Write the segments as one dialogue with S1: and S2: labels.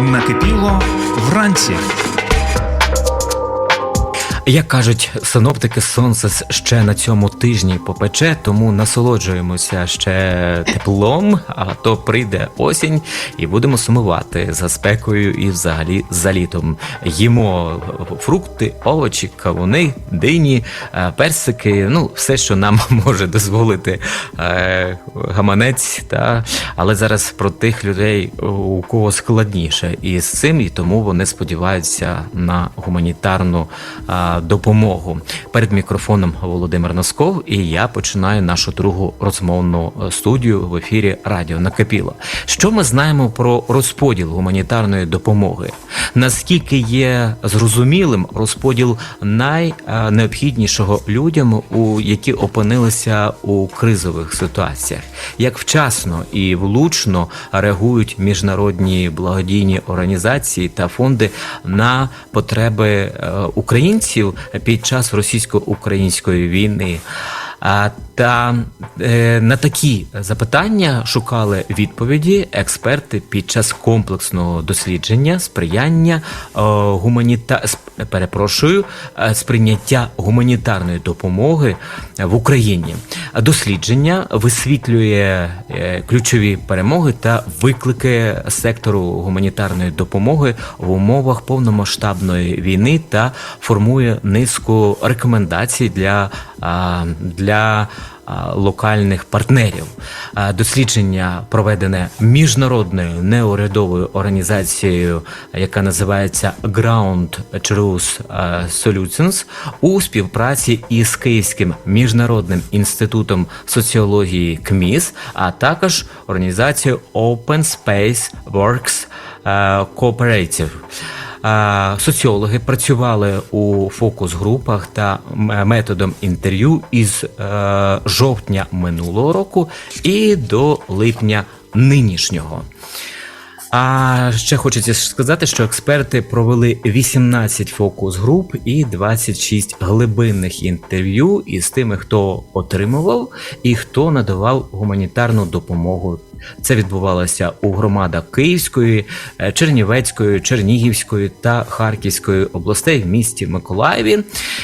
S1: Накипіло вранці.
S2: Як кажуть синоптики, сонце ще на цьому тижні попече, тому насолоджуємося ще теплом, а то прийде осінь і будемо сумувати за спекою і взагалі за літом. Їмо фрукти, овочі, кавуни, дині, е, персики, ну все, що нам може дозволити е, гаманець. Та але зараз про тих людей, у кого складніше із цим, і тому вони сподіваються на гуманітарну допомогу. Перед мікрофоном Володимир Носков, і я починаю нашу другу розмовну е, студію в ефірі Радіо Накипіло. Що ми знаємо про розподіл гуманітарної допомоги? Наскільки є зрозумілим розподіл найнеобхіднішого людям, у які опинилися у кризових ситуаціях? Як вчасно і влучно реагують міжнародні благодійні організації та фонди на потреби е, під час російсько-української війни? Та е, на такі запитання шукали відповіді експерти під час комплексного дослідження сприяння е, гуманіта... перепрошую, е, сприйняття гуманітарної допомоги в Україні. Дослідження висвітлює е, ключові перемоги та виклики сектору гуманітарної допомоги в умовах повномасштабної війни та формує низку рекомендацій для, для локальних партнерів. Дослідження проведене міжнародною неурядовою організацією, яка називається Ground Truth Solutions у співпраці із Київським міжнародним інститутом соціології КМІС, а також організацією Open Space Works Cooperative. Е, Соціологи працювали у фокус-групах та методом інтерв'ю із е, жовтня минулого року і до липня нинішнього. А ще хочеться сказати, що експерти провели 18 фокус-груп і 26 глибинних інтерв'ю із тими, хто отримував і хто надавав гуманітарну допомогу. Це відбувалося у громадах Київської, е, Чернівецької, Чернігівської та Харківської областей в місті Миколаєві.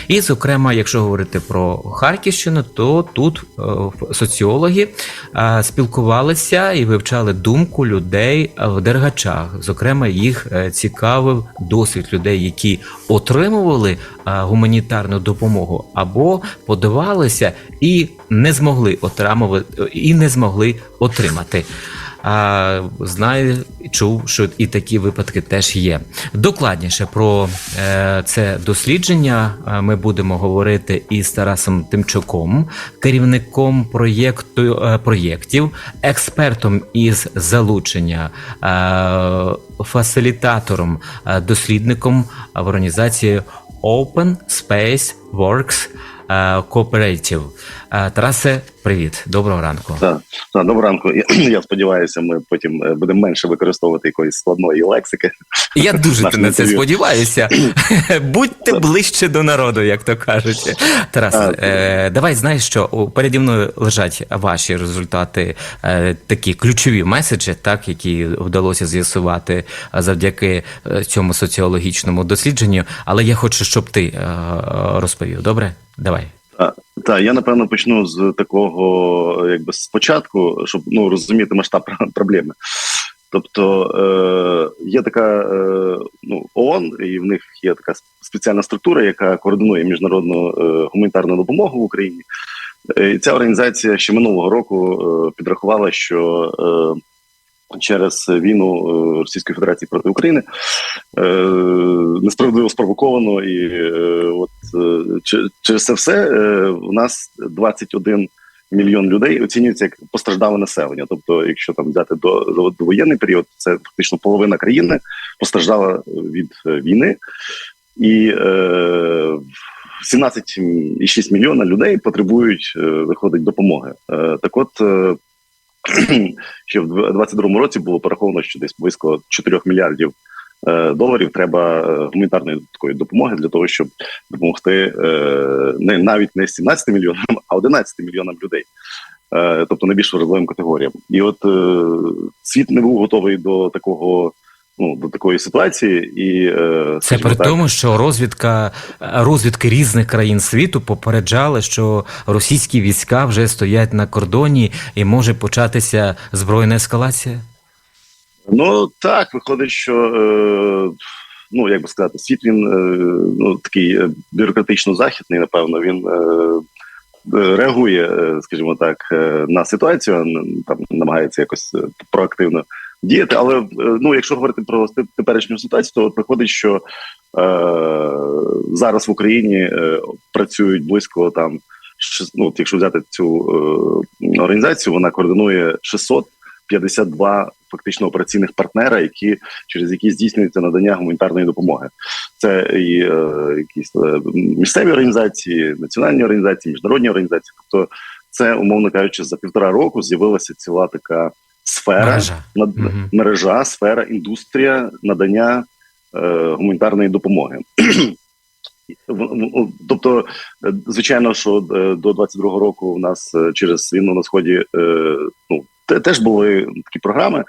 S2: І, зокрема, якщо говорити про Харківщину, то тут е, соціологи е, спілкувалися і вивчали думку людей в Дергачах. Зокрема, їх цікавив досвід людей, які отримували гуманітарну допомогу або подавалися і не змогли отримувати і не змогли отримати. А, знаю, чув, що і такі випадки теж є. Докладніше про е, це дослідження е, ми будемо говорити із Тарасом Тимчуком, керівником проєкту е, проєктів, експертом із залучення, е, фасилітатором, е, дослідником в організації Open Space Works е, Cooperative. Тарасе, привіт, доброго ранку.
S3: Так, так, доброго ранку. Я, я сподіваюся, ми потім е, будемо менше використовувати якоїсь складної лексики.
S2: Я дуже на це сподіваюся. Будьте ближче до народу, як то кажуть. Тарас, е, давай знаєш, що переді мною лежать ваші результати, е, такі ключові меседжі, так які вдалося з'ясувати е, завдяки е, цьому соціологічному дослідженню. Але я хочу, щоб ти е, розповів. Добре? Давай.
S3: Так, я напевно почну з такого, якби спочатку, щоб ну розуміти масштаб проблеми. Тобто е, є така е, ну, ООН, і в них є така спеціальна структура, яка координує міжнародну е, гуманітарну допомогу в Україні. І ця організація ще минулого року е, підрахувала, що е, через війну е, Російської Федерації проти України е, несправедливо спровоковано, і е, от через це все у нас 21 мільйон людей оцінюється як постраждале населення. Тобто, якщо там взяти до, воєнний період, це фактично половина країни постраждала від війни, і е, 17,6 мільйона людей потребують виходить допомоги. Так, от. Ще в 2022 році було пораховано, що десь близько 4 мільярдів е, доларів треба е, гуманітарної такої допомоги для того, щоб допомогти е, не навіть не 17 мільйонам, а 11 мільйонам людей, тобто найбільш вразливим категоріям. І от е, світ не був готовий до такого ну, до такої ситуації, і е,
S2: Це при
S3: так,
S2: тому, що розвідка розвідки різних країн світу попереджали, що російські війська вже стоять на кордоні і може початися збройна ескалація.
S3: Ну так, виходить, що е, ну як би сказати, світ він е, ну такий е, бюрократично західний, напевно, він е, е, реагує, е, скажімо так, е, на ситуацію, там намагається якось е, проактивно діяти. Але е, ну, якщо говорити про те- теперішню ситуацію, то от виходить, що е, зараз в Україні е, працюють близько там. Ну, якщо взяти цю е, організацію, вона координує 652 фактично операційних партнера, які через які здійснюється надання гуманітарної допомоги. Це і е, якісь е, місцеві організації, національні організації, міжнародні організації. Тобто, це, умовно кажучи, за півтора року з'явилася ціла така сфера
S2: Мережа.
S3: над,
S2: Мгм.
S3: мережа, сфера, індустрія надання е, гуманітарної допомоги. Тобто, е, звичайно, що е, до 22-го року в нас е, через війну на сході е, ну теж були такі програми,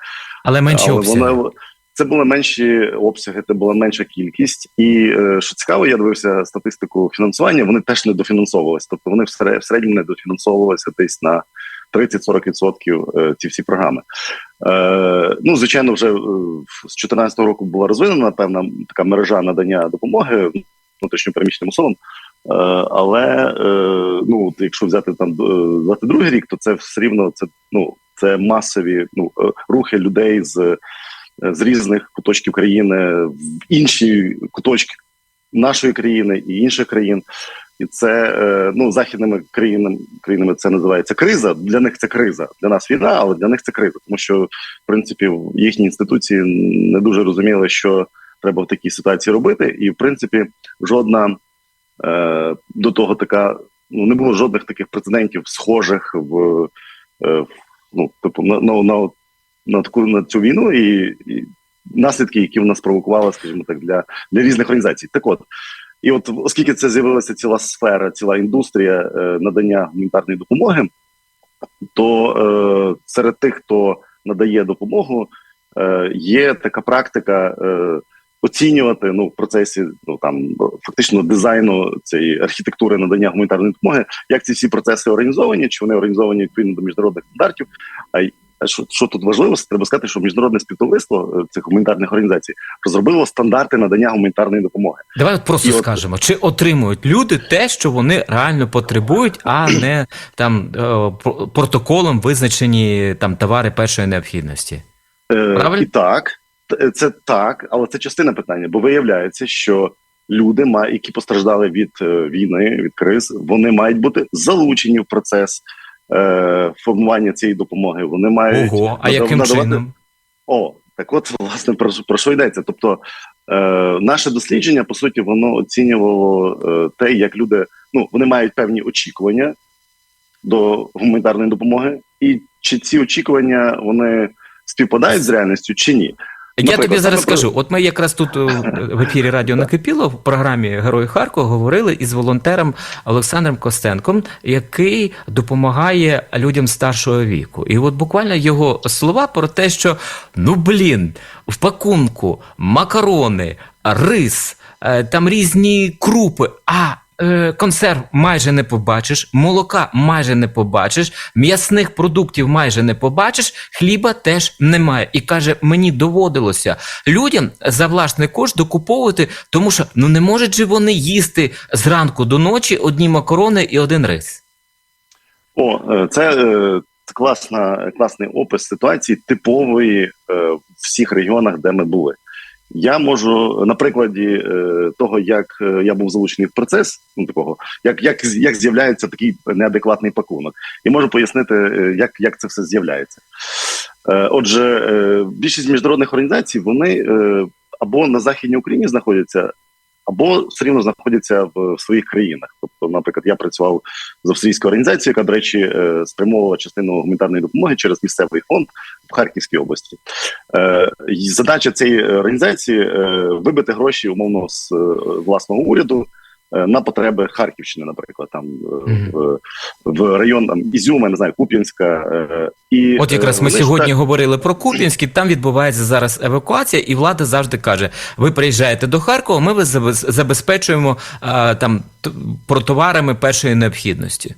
S2: Але менші
S3: але
S2: обсяги.
S3: вона це були менші обсяги, це була менша кількість. І що цікаво, я дивився статистику фінансування. Вони теж не дофінансовувалися. Тобто вони в середньому не дофінансовувалися десь на 30-40% е, ці всі програми. Е, ну, звичайно, вже е, з 2014 року була розвинена певна така мережа надання допомоги внутрішньопереміщеним особам. Е, але ну, якщо взяти там е, 22 рік, то це все рівно це ну це масові ну рухи людей з, з різних куточків країни в інші куточки нашої країни і інших країн. І це е, ну західними країнами країнами це називається криза. Для них це криза. Для нас війна, але для них це криза, тому що в принципі їхні інституції не дуже розуміли, що треба в такій ситуації робити, і в принципі жодна е, до того така ну не було жодних таких прецедентів, схожих в е, ну, типу, на, на, на, на таку на цю війну і, і наслідки, які вона спровокувала, скажімо так, для, для різних організацій. Так от. І от, оскільки це з'явилася ціла сфера, ціла індустрія е, надання гуманітарної допомоги, то е, серед тих, хто надає допомогу, е, є така практика е, оцінювати ну в процесі ну там фактично дизайну цієї архітектури надання гуманітарної допомоги, як ці всі процеси організовані, чи вони організовані відповідно до міжнародних стандартів. А що, що тут важливо, треба сказати, що міжнародне співтовариство е, цих гуманітарних організацій розробило стандарти надання гуманітарної допомоги.
S2: Давай просто
S3: І от-
S2: скажемо, чи отримують люди те, що вони реально потребують, а не там е, протоколом визначені там товари першої необхідності.
S3: Е,
S2: Правильно?
S3: І так, це так, але це частина питання, бо виявляється, що люди, які постраждали від війни, від криз, вони мають бути залучені в процес е, формування цієї допомоги. Вони мають
S2: Ого, а яким
S3: надавати-
S2: чином?
S3: О, так от, власне, про, про що йдеться? Тобто, е, наше дослідження, по суті, воно оцінювало е, те, як люди ну, вони мають певні очікування до гуманітарної допомоги, і чи ці очікування вони співпадають з реальністю, чи ні.
S2: Я тобі зараз
S3: про-
S2: скажу. От ми якраз тут е, в ефірі Радіо Накипіло в програмі Герої Харкова говорили із волонтером Олександром Костенком, який допомагає людям старшого віку. І от буквально його слова про те, що ну блін, в пакунку макарони, рис, е, там різні крупи. а е, Консерв майже не побачиш, молока майже не побачиш, м'ясних продуктів майже не побачиш, хліба теж немає. І каже, мені доводилося людям за власний кошт докуповувати, тому що ну не можуть же вони їсти зранку до ночі одні макарони і один рис.
S3: О, е, це, е, класна, класний опис ситуації типової е, в всіх регіонах, де ми були. Я можу на прикладі е, того, як е, я був залучений в процес, ну такого, як, як, як з'являється такий неадекватний пакунок, і можу пояснити, е, як, як це все з'являється. Отже, більшість міжнародних організацій вони або на західній Україні знаходяться, або все рівно знаходяться в, своїх країнах. Тобто, наприклад, я працював з австрійською організацією, яка, до речі, спрямовувала частину гуманітарної допомоги через місцевий фонд в Харківській області. Е, Задача цієї організації е, вибити гроші умовно з е, власного уряду е, на потреби Харківщини, наприклад, там
S2: Мгм.
S3: в, в район там Ізюма, не знаю, Куп'янська. е, І
S2: От якраз ми сьогодні
S3: так-
S2: говорили про Куп'янський, там відбувається зараз евакуація, і влада завжди каже: ви приїжджаєте до Харкова, ми вас забезпечуємо там про товарами першої необхідності.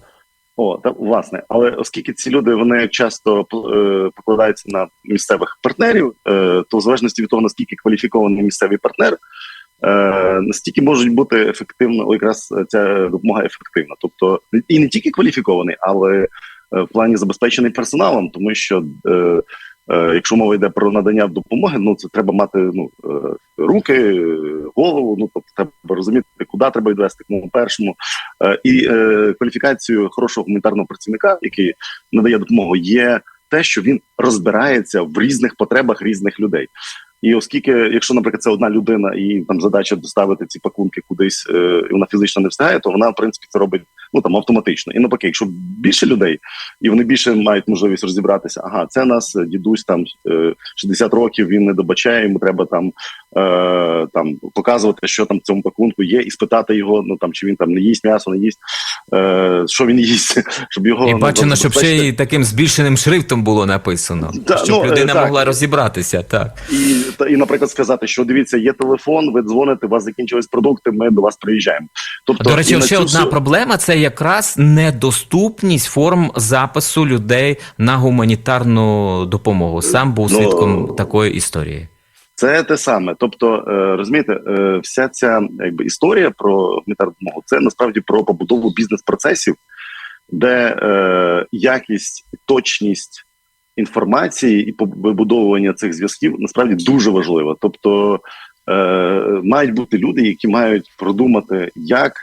S3: О, та власне, але оскільки ці люди вони часто е, покладаються на місцевих партнерів, е, то в залежності від того наскільки кваліфікований місцевий партнер, е, настільки можуть бути ефективно, якраз ця допомога ефективна. Тобто і не тільки кваліфікований, але е, в плані забезпечений персоналом, тому що. Е, Якщо мова йде про надання допомоги, ну це треба мати ну е, руки, е, голову. Ну тобто треба розуміти, куди треба відвести, кому першому. Е, І е, кваліфікацією хорошого гуманітарного працівника, який надає допомогу, є те, що він розбирається в різних потребах різних людей. І оскільки, якщо, наприклад, це одна людина, і там задача доставити ці пакунки кудись, е, і вона фізично не встигає, то вона в принципі це робить ну там автоматично. І навпаки, якщо більше людей, і вони більше мають можливість розібратися, ага, це нас е, дідусь там е, 60 років, він не добачає, йому треба там, е, там показувати, що там в цьому пакунку є, і спитати його, ну там чи він там не їсть м'ясо, не їсть, е, що він їсть, щоб його
S2: І
S3: ну,
S2: щоб ще й таким збільшеним шрифтом було написано,
S3: Да,
S2: щоб
S3: ну, е,
S2: людина
S3: так.
S2: могла розібратися. Так.
S3: І, та, і, наприклад, сказати, що дивіться, є телефон, ви дзвоните, у вас закінчились продукти, ми до вас приїжджаємо. Тобто,
S2: До речі, ще
S3: цю
S2: одна проблема це якраз недоступність форм запису людей на гуманітарну допомогу. Сам був
S3: Ну,
S2: свідком такої історії.
S3: Це те саме. Тобто, е, розумієте, е, вся ця якби історія про гуманітарну допомогу це насправді про побудову бізнес-процесів, де е, якість, точність інформації і побудовування цих зв'язків насправді дуже важлива. Тобто е, мають бути люди, які мають продумати, як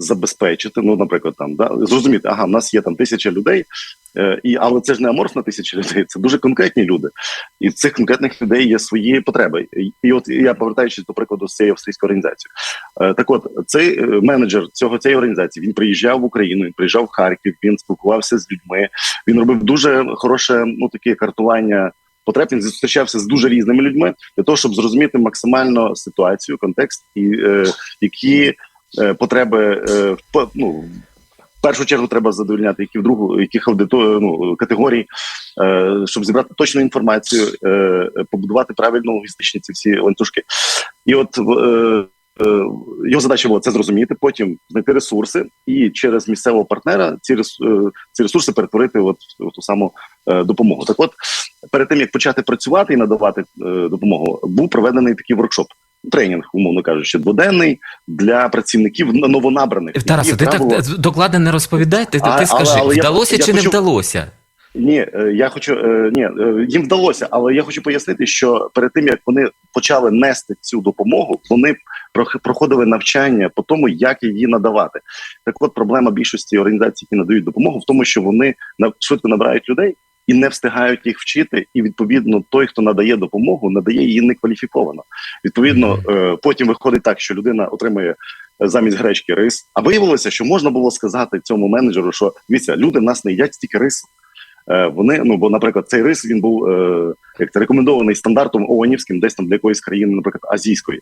S3: забезпечити. Ну, наприклад, там да зрозуміти, ага, в нас є там тисяча людей, е, і але це ж не аморфна тисяча людей, це дуже конкретні люди. І в цих конкретних людей є свої потреби. І, от я повертаючись до прикладу з цієї австрійської організації. Е, так, от цей е, менеджер цього цієї організації він приїжджав в Україну, він приїжджав в Харків, він спілкувався з людьми. Він робив дуже хороше ну таке картування. Потреб він зустрічався з дуже різними людьми для того, щоб зрозуміти максимально ситуацію, контекст і е, які потреби е, в по- ну, в першу чергу треба задовольняти, які в другу, яких аудито, ну, категорій, е, щоб зібрати точну інформацію, е, побудувати правильно логістичні ці всі ланцюжки. І от е, е, його задача була це зрозуміти, потім знайти ресурси і через місцевого партнера ці е, ці ресурси перетворити от в ту саму е, допомогу. Так, от перед тим як почати працювати і надавати е, допомогу, був проведений такий воркшоп. Тренінг, умовно кажучи, дводенний для працівників новонабраних.
S2: Тарасе,
S3: які
S2: ти так докладно не розповідай. Ти,
S3: А,
S2: ти скажи,
S3: але- але
S2: вдалося
S3: я
S2: чи не
S3: хочу-
S2: вдалося?
S3: Ні, е, я хочу е, ні, е, їм вдалося, але я хочу пояснити, що перед тим як вони почали нести цю допомогу, вони прох- проходили навчання по тому, як її надавати. Так, от проблема більшості організацій, які надають допомогу, в тому, що вони на- швидко набирають людей і не встигають їх вчити. І відповідно той, хто надає допомогу, надає її некваліфіковано. Відповідно, е, потім виходить так, що людина отримує. е, Замість гречки рис, а виявилося, що можна було сказати цьому менеджеру, що дивіться, люди в нас не їдять стільки рису. Е, Вони ну бо, наприклад, цей рис він був е, як це рекомендований стандартом ООНівським, десь там для якоїсь країни, наприклад, азійської.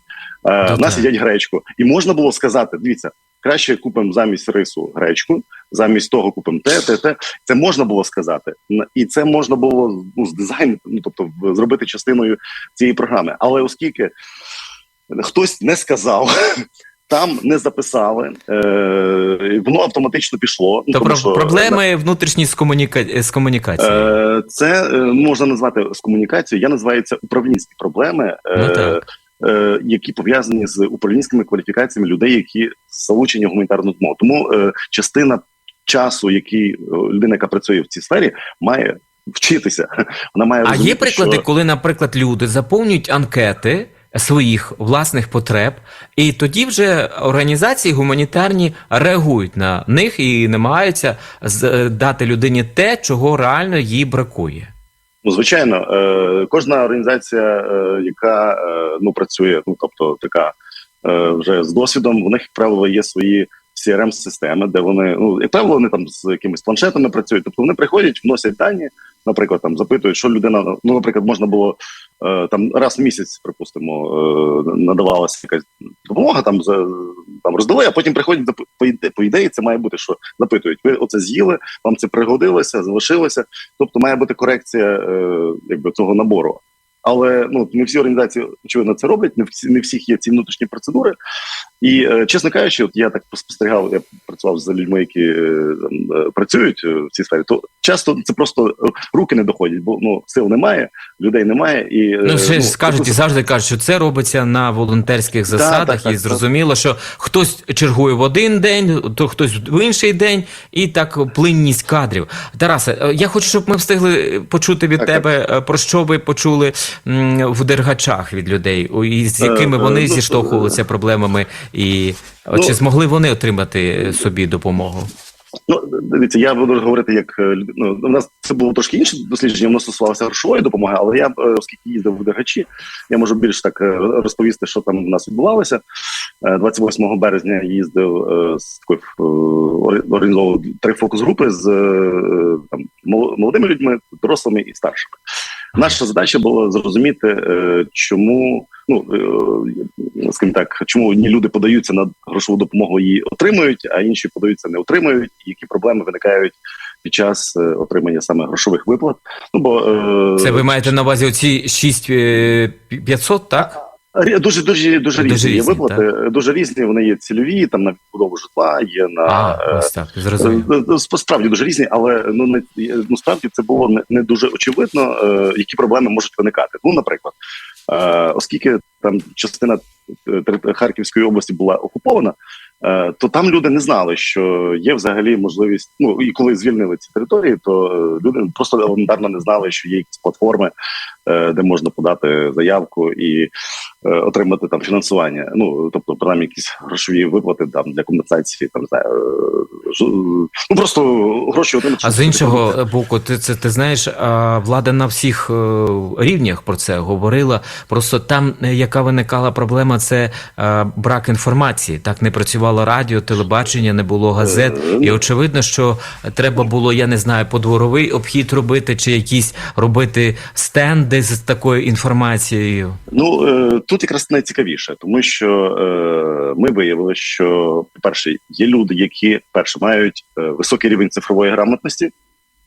S3: Е,
S2: Ну,
S3: нас їдять гречку, і можна було сказати: дивіться, краще купимо замість рису гречку, замість того купимо те, те, те. Це можна було сказати, і це можна було ну, з дизайну, ну тобто зробити частиною цієї програми. Але оскільки хтось не сказав. Там не записали, е, воно автоматично пішло. Ну,
S2: То
S3: тому
S2: про
S3: що,
S2: проблеми внутрішні з, комуніка... з комунікацією.
S3: Е, Це е, можна назвати з комунікацією. Я називаю це управлінські проблеми, е,
S2: Ну, так.
S3: Е, які пов'язані з управлінськими кваліфікаціями людей, які залучені в гуманітарну допомогу. Тому е, частина часу, який е, людина, яка працює в цій сфері, має вчитися. Вона має
S2: А
S3: розуміти,
S2: є приклади,
S3: що...
S2: коли, наприклад, люди заповнюють анкети своїх власних потреб, і тоді вже організації гуманітарні реагують на них і намагаються дати людині те, чого реально їй бракує.
S3: Ну, звичайно, е, кожна організація, е, яка е, ну працює, ну тобто така вже з досвідом, у них як правило є свої crm системи де вони ну як правило, вони там з якимись планшетами працюють. Тобто вони приходять, вносять дані, наприклад, там запитують, що людина ну, наприклад, можна було е, там раз в місяць, припустимо, е, надавалася якась допомога там за там роздали, а потім приходять по іде- по ідеї, це має бути, що запитують, ви оце з'їли, вам це пригодилося, залишилося. Тобто має бути корекція е, якби цього набору. Але ну не всі організації очевидно це роблять, не всі не всіх є ці внутрішні процедури. І е, чесно кажучи, от я так спостерігав, я працював з людьми, які е, там, е, працюють в цій сфері, то часто це просто руки не доходять, бо ну сил немає, людей немає. І
S2: Ну, ще
S3: ну,
S2: скажуть і завжди кажуть, що це робиться на волонтерських засадах,
S3: так, так,
S2: і зрозуміло, що хтось чергує в один день, то хтось в інший день, і так плинність кадрів. Тарасе, я хочу, щоб ми встигли почути від
S3: Так,
S2: тебе, е, про що ви почули в дергачах від людей, і з якими вони
S3: ну,
S2: зіштовхувалися проблемами, і
S3: Ну,
S2: чи змогли вони отримати собі допомогу?
S3: Ну, дивіться, я буду говорити як е, ну, у нас це було трошки інше дослідження, воно стосувалося грошової допомоги, але я, е, оскільки їздив в Дергачі, я можу більш так е, розповісти, що там у нас відбувалося. Е, 28 березня їздив з такою організовував три фокус-групи з е, там молодими людьми, дорослими і старшими. Наша задача була зрозуміти, е, чому ну е, скажімо так, чому одні люди подаються на грошову допомогу її отримують, а інші подаються не отримують, і які проблеми виникають під час е, отримання саме грошових виплат. Ну бо е,
S2: Це ви маєте на увазі оці 6500, так?
S3: Рі- Дуже дуже дуже різні,
S2: Дуже
S3: є
S2: виплати,
S3: виплати. Дуже різні. Вони є цільові, там на відбудову житла, є на
S2: А, ось так, зрозумів.
S3: Е, е, Справді дуже різні, але ну не ну справді це було не, не дуже очевидно, е, які проблеми можуть виникати. Ну, наприклад, оскільки там частина Харківської області була окупована, то там люди не знали, що є взагалі можливість. Ну і коли звільнили ці території, то е, люди просто елементарно не знали, що є якісь платформи, е, де можна подати заявку і е, отримати там фінансування. Ну тобто, принаймні, якісь грошові виплати там для компенсації, там знаю, е, ну просто гроші отримати.
S2: А з іншого боку, ти це ти знаєш, влада на всіх е, рівнях про це говорила. Просто там, е, яка виникала проблема, це е, брак інформації. Так не працювало радіо, телебачення, не було газет. І очевидно, що треба було, я не знаю, подворовий обхід робити, чи якісь робити стенди з такою інформацією.
S3: Ну е, тут якраз найцікавіше, тому що е, ми виявили, що по-перше, є люди, які перше мають е, високий рівень цифрової грамотності.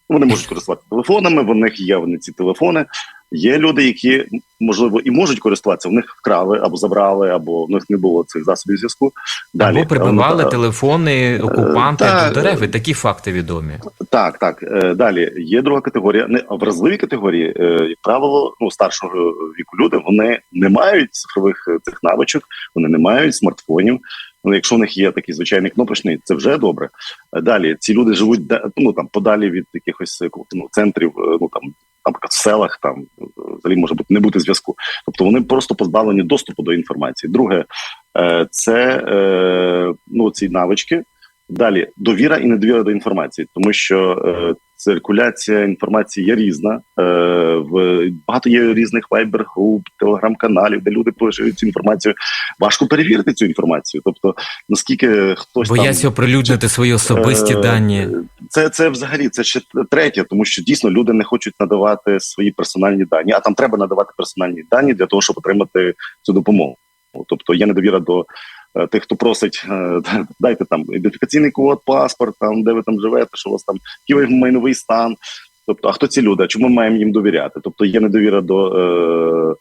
S3: Вони можуть користуватися телефонами, в них є вони ці телефони. Є люди, які можливо і можуть користуватися, в них вкрали або забрали, або в них не було цих засобів зв'язку. Далі
S2: Або прибивали
S3: е,
S2: телефони окупанти
S3: та,
S2: до дерев. І такі факти відомі.
S3: Так, так. Е, Далі є друга категорія. Не вразливі категорії, е, як правило, ну старшого віку люди вони не мають цифрових е, цих навичок, вони не мають смартфонів. Ну, якщо в них є такий звичайний кнопочний, це вже добре. Е, Далі ці люди живуть ну там подалі від якихось е, ну, центрів, е, ну там. Наприклад, в селах там взагалі може бути не бути зв'язку. Тобто вони просто позбавлені доступу до інформації. Друге, е, це е, ну ці навички. Далі довіра і недовіра до інформації, тому що е, циркуляція інформації є різна. Е, в багато є різних вайбер груп, телеграм-каналів, де люди пишуть цю інформацію. Важко перевірити цю інформацію. Тобто, наскільки хтось
S2: Бояться
S3: там,
S2: оприлюднити свої особисті
S3: Е,
S2: дані.
S3: це, це взагалі це ще третє, тому що дійсно люди не хочуть надавати свої персональні дані, а там треба надавати персональні дані для того, щоб отримати цю допомогу. Тобто є недовіра до тих, хто просить, е, дайте там ідентифікаційний код, паспорт, там де ви там живете, що у вас там який ви майновий стан. Тобто, а хто ці люди? Чому ми маємо їм довіряти? Тобто є недовіра до е,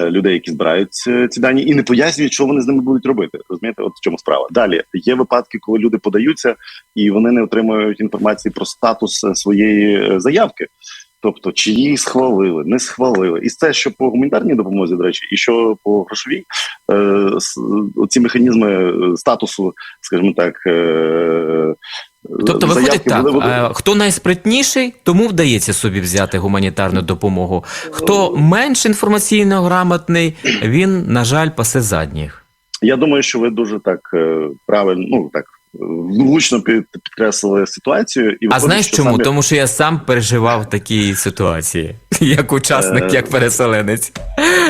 S3: е, людей, які збирають ці, дані, і не пояснюють, що вони з ними будуть робити. Розумієте, от в чому справа. Далі є випадки, коли люди подаються і вони не отримують інформації про статус е, своєї е, заявки. Тобто, чи її схвалили, не схвалили, і це що по гуманітарній допомозі, до речі, і що по грошовій е, ці механізми е, статусу, скажімо так, е,
S2: Тобто виходить так,
S3: були-
S2: е, хто найспритніший, тому вдається собі взяти гуманітарну допомогу. Хто менш інформаційно грамотний, він, на жаль, пасе задніх.
S3: Я думаю, що ви дуже так е, правильно, ну так влучно під, підкреслили ситуацію. І
S2: А
S3: виходить,
S2: знаєш
S3: що
S2: чому?
S3: самі-
S2: Тому що я сам переживав такі ситуації, як учасник,
S3: Е,
S2: як переселенець.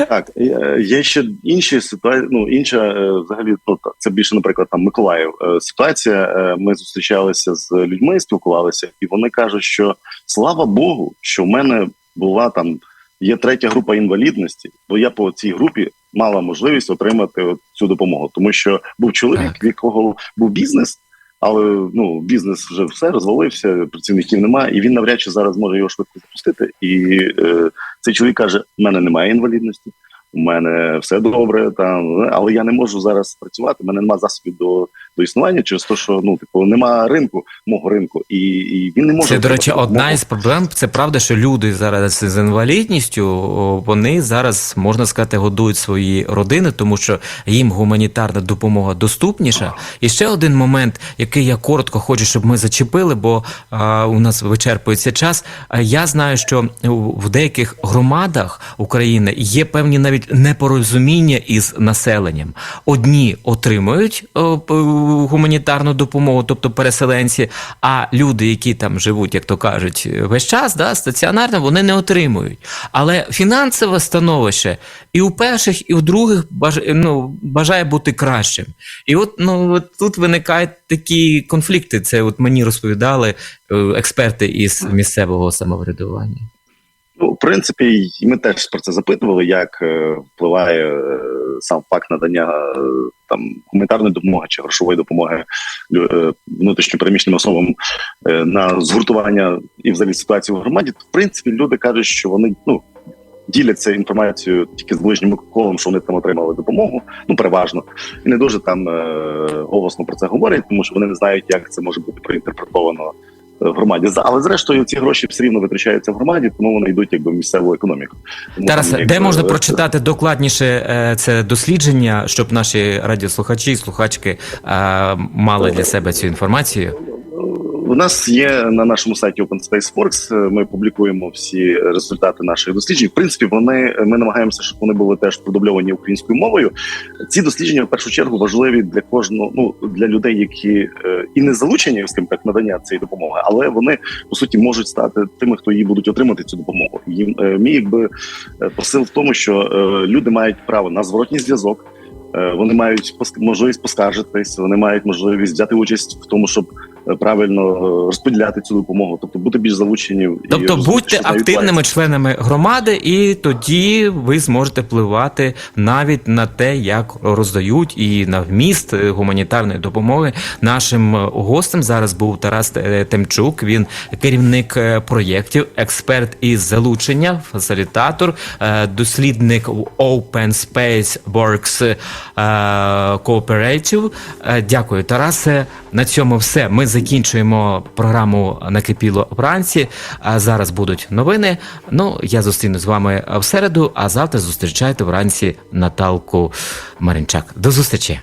S3: Так, є ще інші ситуації. Ну інша е, взагалі, ну це більше, наприклад, там Миколаїв. Е, Ситуація. Ми зустрічалися з людьми, спілкувалися, і вони кажуть, що слава Богу, що в мене була там. Є третя група інвалідності, бо я по цій групі мала можливість отримати от цю допомогу, тому що був чоловік,
S2: Так.
S3: в якого був бізнес. Але ну бізнес вже все розвалився, працівників немає, і він навряд чи зараз може його швидко запустити. І е, цей чоловік каже: в мене немає інвалідності, у мене все добре, там але я не можу зараз працювати. У мене немає засобів до, до існування через те, що ну типу немає ринку, мого ринку, і, і він не може
S2: Це, до речі, одна
S3: допомогу.
S2: із проблем. Це правда, що люди зараз з інвалідністю вони зараз можна сказати годують свої родини, тому що їм гуманітарна допомога доступніша. І ще один момент, який я коротко хочу, щоб ми зачепили, бо а, у нас вичерпується час. Я знаю, що в деяких громадах України є певні навіть непорозуміння із населенням. Одні отримують гуманітарну допомогу, тобто переселенці, а люди, які там живуть, як то кажуть, весь час, да, стаціонарно, вони не отримують. Але фінансове становище і у перших, і у других ну, бажає бути кращим. І от ну тут виникають такі конфлікти. Це от мені розповідали е, експерти із місцевого самоврядування.
S3: Ну, в принципі, ми теж про це запитували, як е, впливає е, сам факт надання е, там гуманітарної допомоги чи грошової допомоги внутрішньопереміщеним особам на згуртування і взагалі ситуацію в громаді. В принципі, люди кажуть, що вони ну. Діляться інформацією тільки з ближнім колом, що вони там отримали допомогу, ну переважно, і не дуже там е, голосно про це говорять, тому що вони не знають, як це може бути проінтерпретовано в громаді. Але зрештою ці гроші все рівно витрачаються в громаді, тому вони йдуть якби в місцеву економіку. Тому
S2: Тарасе,
S3: там,
S2: де
S3: якби,
S2: можна
S3: е,
S2: прочитати докладніше е, це дослідження, щоб наші радіослухачі і слухачки е, мали для себе цю інформацію?
S3: У нас є на нашому сайті Open Space Forks, Ми публікуємо всі результати наших досліджень. В принципі, вони ми намагаємося, щоб вони були теж продубльовані українською мовою. Ці дослідження в першу чергу важливі для кожного, ну для людей, які е, і не залучені скажімо так надання цієї допомоги, але вони по суті можуть стати тими, хто її будуть отримати цю допомогу. Їм е, мій якби е, посил в тому, що люди мають право на зворотній зв'язок. Вони мають можливість поскаржитись, вони мають можливість взяти участь в тому, щоб правильно е, розподіляти цю допомогу, тобто бути більш залучені.
S2: Тобто будьте активними членами громади, і тоді ви зможете впливати навіть на те, як роздають і на вміст е, гуманітарної допомоги. Нашим е, гостем зараз був Тарас Темчук. Він керівник проєктів, експерт із залучення, фасилітатор, дослідник Open Space Works Cooperative. Дякую, Тарасе. На цьому все. Ми закінчуємо програму Накипіло вранці. А зараз будуть новини. Ну, я зустріну з вами в середу, а завтра зустрічайте вранці Наталку Маринчак. До зустрічі.